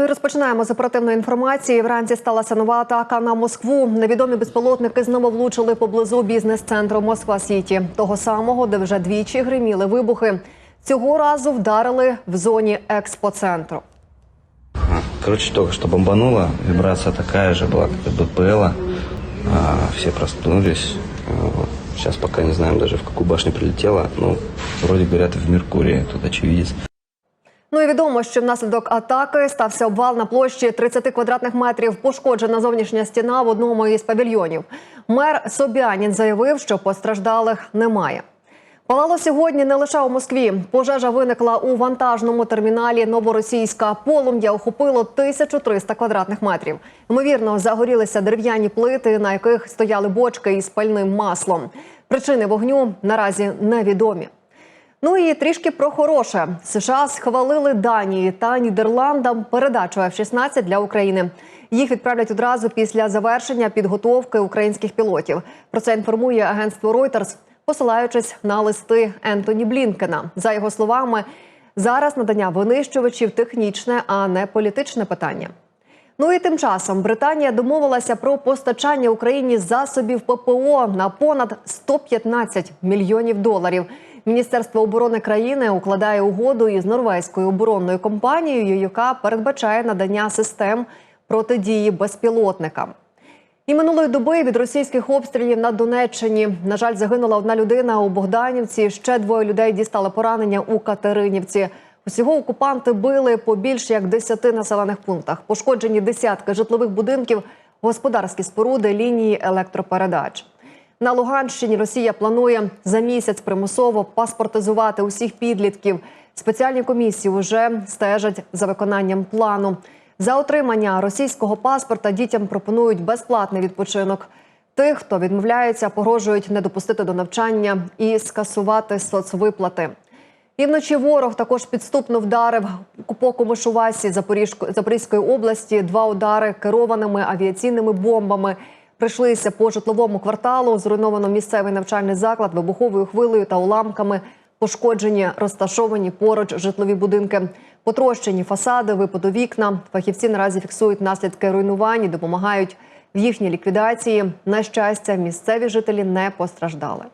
Ну і розпочинаємо з оперативної інформації. Вранці сталася нова атака на Москву. Невідомі безпілотники знову влучили поблизу бізнес-центру Москва Сіті, того самого, де вже двічі гриміли вибухи. Цього разу вдарили в зоні експоцентру. Короче, только что бомбануло, вибрация такая же была, как от БПЛа. А, проснулись. Сейчас пока не знаем даже, в какую башню прилетело. Ну, вроде говорят, в Меркурии, тут очевидец. Ну і відомо, що внаслідок атаки стався обвал на площі 30 квадратних метрів. Пошкоджена зовнішня стіна в одному із павільйонів. Мер Собянін заявив, що постраждалих немає. Палало сьогодні не лише у Москві. Пожежа виникла у вантажному терміналі Новоросійська. Полум'я охопило 1300 квадратних метрів. Ймовірно, загорілися дерев'яні плити, на яких стояли бочки із пальним маслом. Причини вогню наразі невідомі. Ну і трішки про хороше. США схвалили Данії та Нідерландам передачу F-16 для України. Їх відправлять одразу після завершення підготовки українських пілотів. Про це інформує агентство Reuters, посилаючись на листи Ентоні Блінкена. За його словами, зараз надання винищувачів технічне, а не політичне питання. Ну і тим часом Британія домовилася про постачання Україні засобів ППО на понад 115 мільйонів доларів. Міністерство оборони країни укладає угоду із норвезькою оборонною компанією, яка передбачає надання систем протидії безпілотникам. І минулої доби від російських обстрілів на Донеччині на жаль загинула одна людина у Богданівці. Ще двоє людей дістали поранення у Катеринівці. Усього окупанти били по більш як 10 населених пунктах. Пошкоджені десятки житлових будинків, господарські споруди, лінії електропередач. На Луганщині Росія планує за місяць примусово паспортизувати усіх підлітків. Спеціальні комісії вже стежать за виконанням плану. За отримання російського паспорта дітям пропонують безплатний відпочинок. Тих, хто відмовляється, погрожують не допустити до навчання і скасувати соцвиплати. І вночі ворог також підступно вдарив по Комишувасі Запорізької області. Два удари керованими авіаційними бомбами прийшлися по житловому кварталу. Зруйновано місцевий навчальний заклад вибуховою хвилею та уламками. Пошкоджені розташовані поруч житлові будинки, потрощені фасади, випаду вікна. Фахівці наразі фіксують наслідки руйнувань і допомагають в їхній ліквідації. На щастя, місцеві жителі не постраждали.